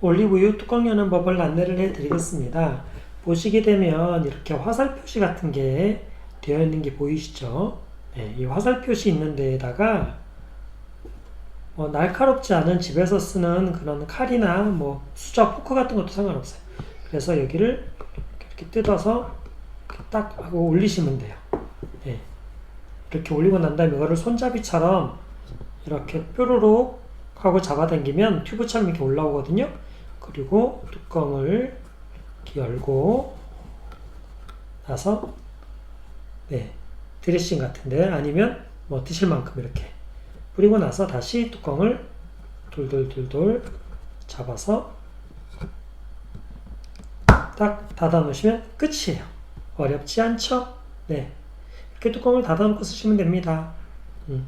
올리브유 뚜껑 여는 법을 안내를 해드리겠습니다. 보시게 되면 이렇게 화살 표시 같은 게 되어 있는 게 보이시죠? 네, 이 화살 표시 있는 데에다가 뭐 날카롭지 않은 집에서 쓰는 그런 칼이나 뭐 수저 포크 같은 것도 상관없어요. 그래서 여기를 이렇게 뜯어서 이렇게 딱 하고 올리시면 돼요. 네. 이렇게 올리고 난 다음에 이거를 손잡이처럼 이렇게 뾰로록 하고 잡아당기면 튜브처럼 이렇게 올라오거든요. 그리고 뚜껑을 열고 나서 네 드레싱 같은데 아니면 뭐 드실 만큼 이렇게 뿌리고 나서 다시 뚜껑을 돌돌돌돌 잡아서 딱 닫아 놓으시면 끝이에요. 어렵지 않죠? 네. 이렇게 뚜껑을 닫아 놓고 쓰시면 됩니다. 음.